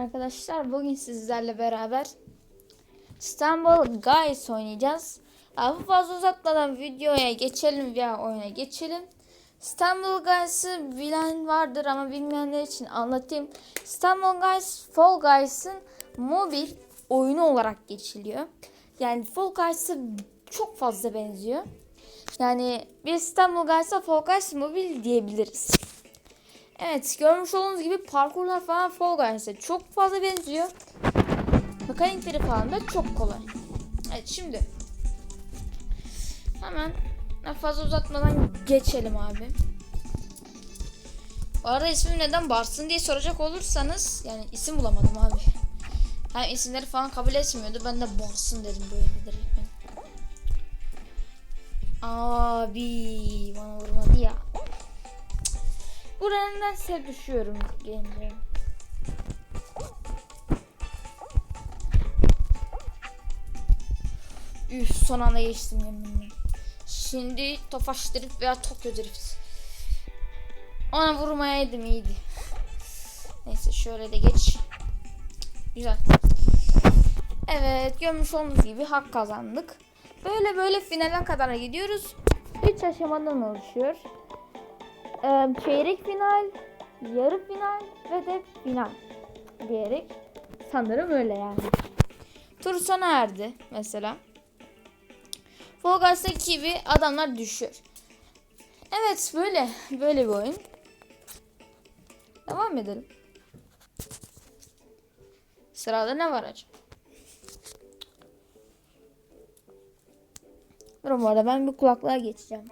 Arkadaşlar bugün sizlerle beraber İstanbul Guys oynayacağız. Abi fazla uzatmadan videoya geçelim veya oyuna geçelim. İstanbul Guys'ı bilen vardır ama bilmeyenler için anlatayım. İstanbul Guys Fall Guys'ın mobil oyunu olarak geçiliyor. Yani Fall Guys'a çok fazla benziyor. Yani bir İstanbul Guys'a Fall Guys mobil diyebiliriz. Evet görmüş olduğunuz gibi parkurlar falan Fall Guys'e çok fazla benziyor. Mekanikleri falan da çok kolay. Evet şimdi hemen fazla uzatmadan geçelim abi. Bu arada ismim neden Barsın diye soracak olursanız yani isim bulamadım abi. Hem isimleri falan kabul etmiyordu. Ben de Barsın dedim böyle direkt. Abi bana. Buraya nedense düşüyorum gelince. Üf son anda geçtim yeminle. Şimdi Tofaş Drift veya Tokyo Drift. Ona vurmayaydım iyiydi. Neyse şöyle de geç. Güzel. Evet görmüş olduğunuz gibi hak kazandık. Böyle böyle finale kadar gidiyoruz. 3 aşamadan oluşuyor. Ee, çeyrek final, yarı final ve de final diyerek sanırım öyle yani. Tur sona erdi mesela. Fall gibi adamlar düşüyor. Evet böyle böyle bir oyun. Devam edelim. Sırada ne var acaba? Durun bu arada ben bir kulaklığa geçeceğim.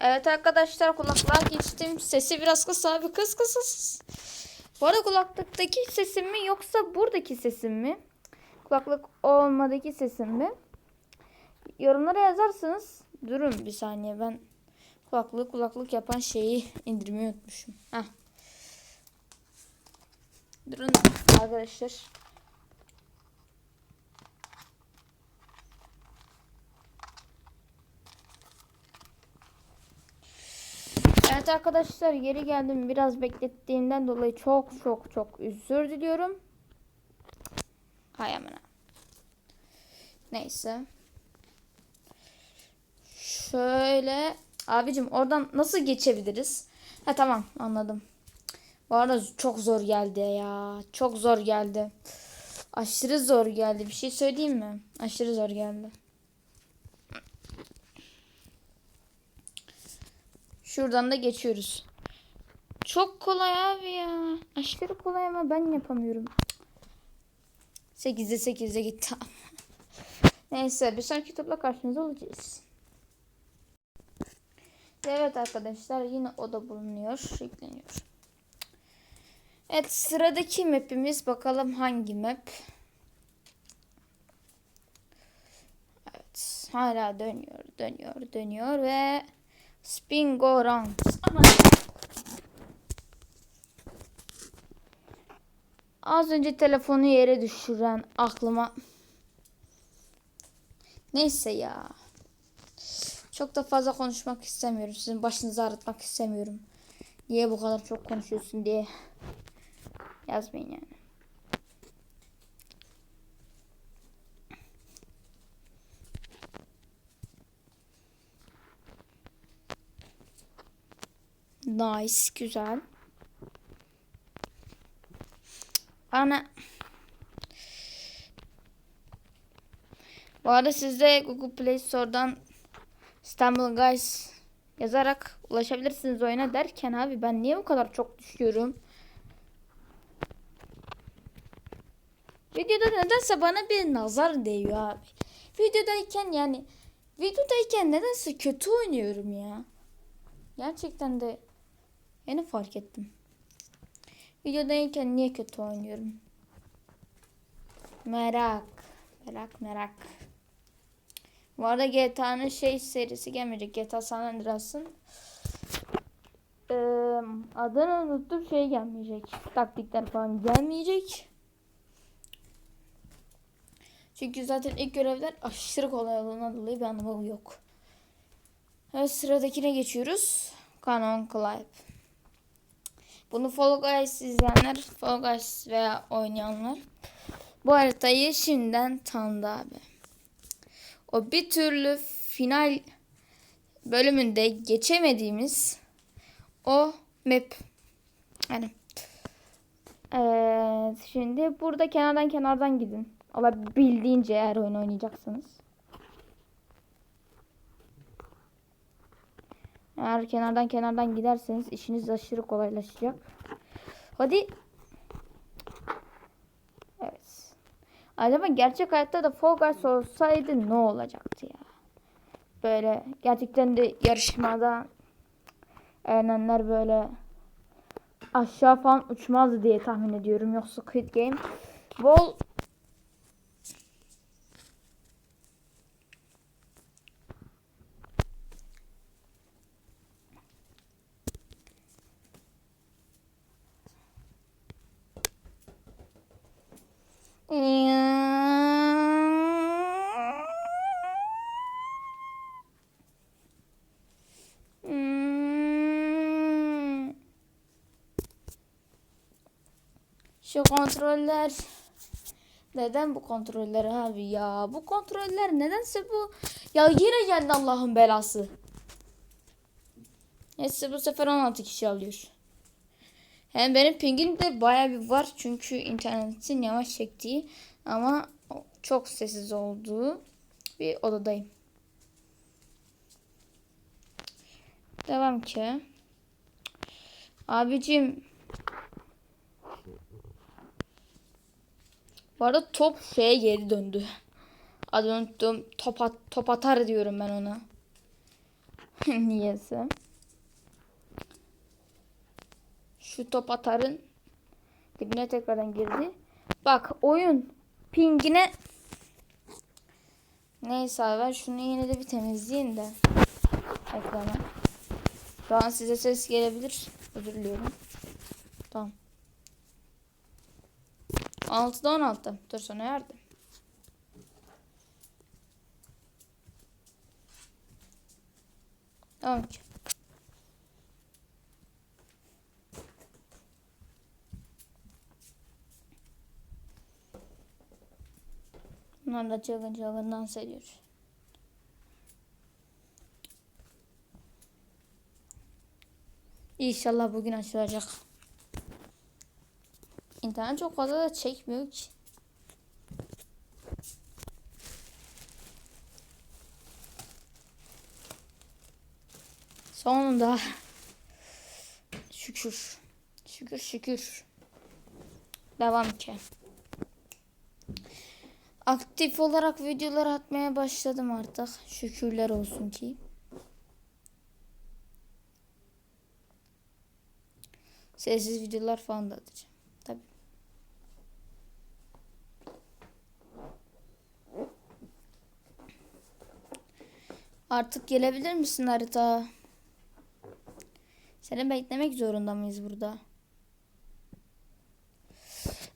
Evet arkadaşlar kulaklığa geçtim. Sesi biraz kısa abi kıs kıs kıs. Bu arada kulaklıktaki sesim mi yoksa buradaki sesim mi? Kulaklık olmadaki sesim mi? Yorumlara yazarsınız. Durun bir saniye ben kulaklık kulaklık yapan şeyi indirmeyi unutmuşum. Heh. Durun arkadaşlar. Evet arkadaşlar geri geldim. Biraz beklettiğimden dolayı çok çok çok özür diliyorum. Hay amına. Neyse. Şöyle. Abicim oradan nasıl geçebiliriz? Ha tamam anladım. Bu arada çok zor geldi ya. Çok zor geldi. Aşırı zor geldi. Bir şey söyleyeyim mi? Aşırı zor geldi. Şuradan da geçiyoruz. Çok kolay abi ya. Aşırı kolay ama ben yapamıyorum. 8'de 8'de gitti. Neyse bir sonraki topla karşınızda olacağız. Evet arkadaşlar yine o da bulunuyor. Yükleniyor. Evet sıradaki map'imiz bakalım hangi map. Evet hala dönüyor dönüyor dönüyor ve spin go round. Az önce telefonu yere düşüren aklıma. Neyse ya. Çok da fazla konuşmak istemiyorum. Sizin başınızı ağrıtmak istemiyorum. Niye bu kadar çok konuşuyorsun diye yazmayın yani. Nice, güzel. Ana. Bu arada siz de Google Play Store'dan İstanbul Guys yazarak ulaşabilirsiniz oyuna derken abi ben niye bu kadar çok düşüyorum? Videoda nedense bana bir nazar değiyor abi. Videodayken yani videodayken nedense kötü oynuyorum ya. Gerçekten de yeni fark ettim. Videodayken niye kötü oynuyorum? Merak. Merak merak. Bu arada GTA'nın şey serisi gelmeyecek. GTA San Andreas'ın Ee, adını unuttum şey gelmeyecek. Taktikler falan gelmeyecek. Çünkü zaten ilk görevler aşırı kolay olduğundan dolayı bir anlamı yok. Evet sıradakine geçiyoruz. Canon Clive. Bunu Fall Guys izleyenler, Fall Guys veya oynayanlar bu haritayı şimdiden tanıdı abi. O bir türlü final bölümünde geçemediğimiz o map. Hani Evet, şimdi burada kenardan kenardan gidin. Olabildiğince eğer oyun oynayacaksınız. Eğer kenardan kenardan giderseniz işiniz aşırı kolaylaşacak. Hadi. Evet. Acaba gerçek hayatta da Fall Guys olsaydı ne olacaktı ya? Böyle gerçekten de yarışmada eğlenenler böyle aşağı falan uçmazdı diye tahmin ediyorum. Yoksa Squid Game bol Şu kontroller neden bu kontroller abi ya? Bu kontroller nedense bu ya yine geldi Allah'ın belası. Neyse bu sefer 16 kişi alıyor. Hem benim pingim de baya bir var çünkü internetin yavaş çektiği ama çok sessiz olduğu bir odadayım. Devam ki. Abicim. Bu arada top şeye geri döndü. Adını unuttum. Top, at, top atar diyorum ben ona. Niyeyse. Şu top atarın dibine tekrardan girdi. Bak oyun pingine Neyse ben şunu yine de bir temizleyeyim de ekranı. Şu an size ses gelebilir. Özür diliyorum. Tamam. 6'da 16. Dur sonra nerede? Tamam Bunlar da çılgın çılgın dans ediyor. İnşallah bugün açılacak. İnternet çok fazla da çekmiyor ki. Sonunda şükür. Şükür şükür. Devam ki. Aktif olarak videolar atmaya başladım artık. Şükürler olsun ki. Sessiz videolar falan da atacağım. Tabii. Artık gelebilir misin harita? Seni beklemek zorunda mıyız burada?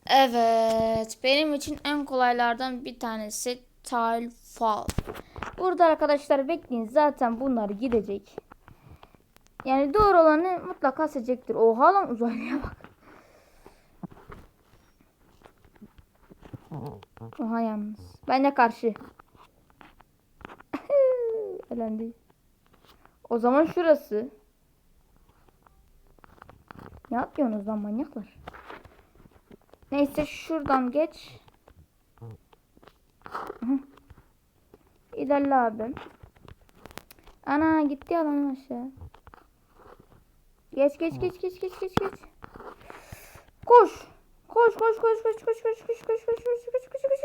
Evet. Benim için en kolaylardan bir tanesi Tile Fall. Burada arkadaşlar bekleyin. Zaten bunlar gidecek. Yani doğru olanı mutlaka seçecektir. Oha lan uzaylıya bak. Oha yalnız. Ben de karşı. Elendi. O zaman şurası. Ne yapıyorsunuz lan manyaklar? Neyse şuradan geç. İlerle abi. Ana gitti alan aşağı. Geç geç geç geç geç geç geç. Koş. Koş koş koş koş koş koş koş koş koş koş koş koş koş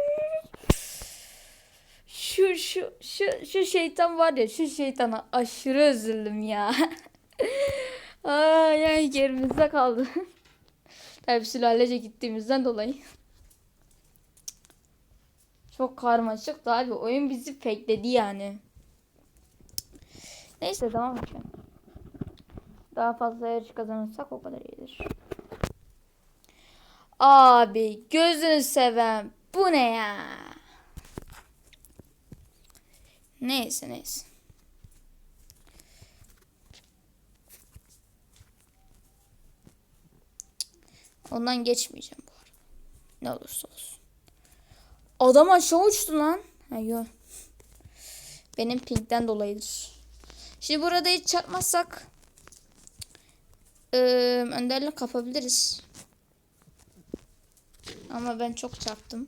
Şu şu şu şu şeytan var ya şu şeytana aşırı üzüldüm ya. Ay ay yerimizde kaldı. Tabii sülalece gittiğimizden dolayı. Çok karmaşık da abi oyun bizi fakeledi yani. Neyse devam edelim. daha fazla yarış kazanırsak o kadar iyidir. Abi gözünü sevem. Bu ne ya? Neyse neyse. Ondan geçmeyeceğim bu arada. Ne olursa olsun. Adam aşağı uçtu lan. Ha yok. Benim pinkten dolayıdır. Şimdi burada hiç çarpmazsak eee önderlik kapabiliriz. Ama ben çok çarptım.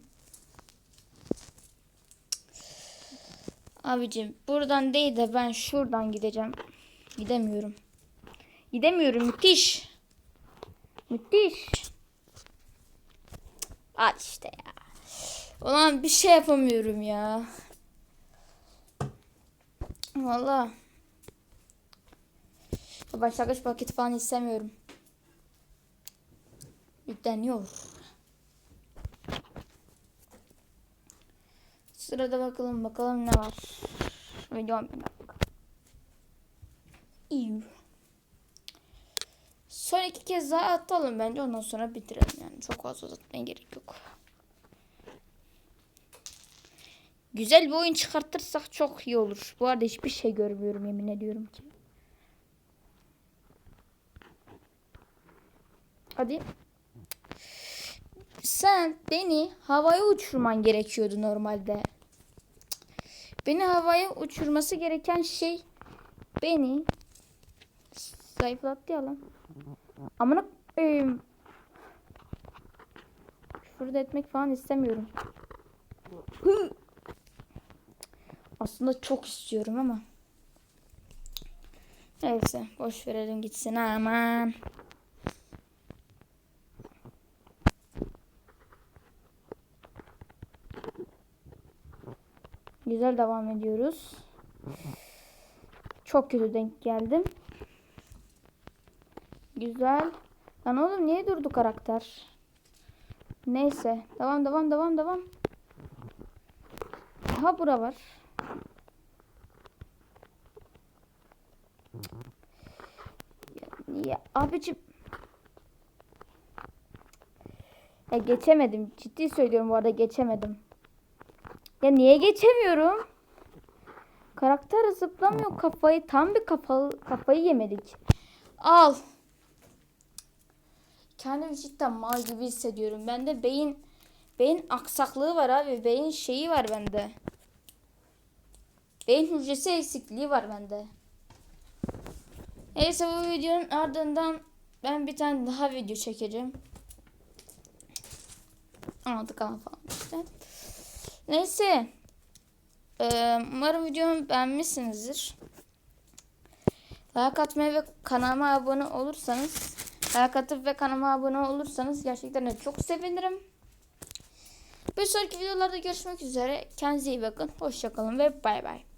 Abicim buradan değil de ben şuradan gideceğim. Gidemiyorum. Gidemiyorum müthiş. Müthiş. Al işte ya. Ulan bir şey yapamıyorum ya. Valla. Başlangıç paketi falan istemiyorum. Yükleniyor. Sırada bakalım bakalım ne var. Video bir dakika. İyi. Son iki kez daha atalım bence ondan sonra bitirelim. Çok fazla uzatmaya gerek yok. Güzel bir oyun çıkartırsak çok iyi olur. Bu arada hiçbir şey görmüyorum yemin ediyorum ki. Hadi. Sen beni havaya uçurman gerekiyordu normalde. Beni havaya uçurması gereken şey beni zayıflattı ya lan. Amına koyayım. De etmek falan istemiyorum. Aslında çok istiyorum ama. Neyse boş verelim gitsin aman. Güzel devam ediyoruz. Çok kötü denk geldim. Güzel. Lan oğlum niye durdu karakter? Neyse. Devam devam devam devam. Aha bura var. Ya, ya abicim. Ya geçemedim. Ciddi söylüyorum bu arada geçemedim. Ya niye geçemiyorum? Karakter zıplamıyor kafayı. Tam bir kafalı, kafayı yemedik. Al. Kendimi cidden mal gibi hissediyorum. Bende beyin beyin aksaklığı var abi. Beyin şeyi var bende. Beyin hücresi eksikliği var bende. Neyse bu videonun ardından ben bir tane daha video çekeceğim. Anladık falan işte. Neyse. Ee, umarım videomu beğenmişsinizdir. Like atmayı ve kanalıma abone olursanız like atıp ve kanalıma abone olursanız gerçekten de çok sevinirim. Bir sonraki videolarda görüşmek üzere. Kendinize iyi bakın. Hoşçakalın ve bay bay.